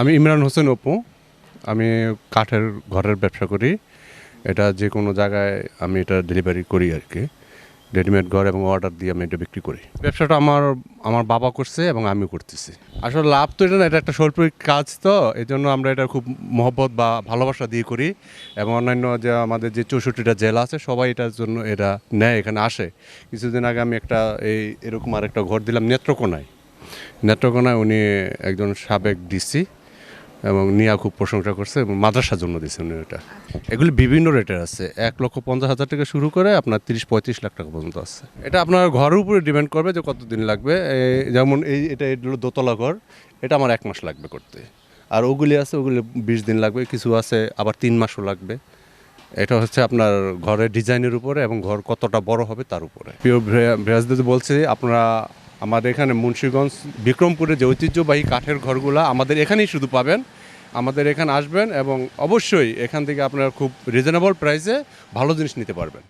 আমি ইমরান হোসেন অপু। আমি কাঠের ঘরের ব্যবসা করি। এটা যে কোনো জায়গায় আমি এটা ডেলিভারি করি আর কি। রেডিমেড ঘর এবং অর্ডার দিয়ে আমি এটা বিক্রি করি। ব্যবসাটা আমার আমার বাবা করছে এবং আমি করতেছি। আসলে লাভ তো এটা না, এটা একটা স্বল্পিক কাজ তো। এই জন্য আমরা এটা খুব মহব্বত বা ভালোবাসা দিয়ে করি। এবং অন্যান্য যে আমাদের যে চৌষট্টিটা জেলা আছে, সবাই এটার জন্য এটা নেয়, এখানে আসে। কিছুদিন আগে আমি একটা এই এরকম আর একটা ঘর দিলাম নেত্রকোনায়। নেত্রকোনায় উনি একজন সাবেক ডিসি এবং নিয়া খুব প্রশংসা করছে এবং মাদ্রাসার জন্য দিয়েছে উনি এটা। এগুলি বিভিন্ন রেটের আছে। এক লক্ষ পঞ্চাশ হাজার থেকে শুরু করে আপনার তিরিশ, পঁয়ত্রিশ লাখ টাকা পর্যন্ত আছে। এটা আপনার ঘরের উপরে ডিপেন্ড করবে যে কতদিন লাগবে। যেমন এই, এটা হলো দোতলা ঘর, এটা আমার এক মাস লাগবে করতে। আর ওগুলি আছে, ওগুলি বিশ দিন লাগবে, কিছু আছে আবার তিন মাসও লাগবে। এটা হচ্ছে আপনার ঘরের ডিজাইনের উপরে এবং ঘর কতটা বড় হবে তার উপরে। প্রিয় ভ্রাজদের বলছি, আপনারা আমাদের এখানে মুন্সীগঞ্জ, বিক্রমপুরে যে ঐতিহ্যবাহী কাঠের ঘরগুলো আমাদের এখানেই শুধু পাবেন। আমাদের এখানে আসবেন এবং অবশ্যই এখান থেকে আপনারা খুব রিজনেবল প্রাইসে ভালো জিনিস নিতে পারবেন।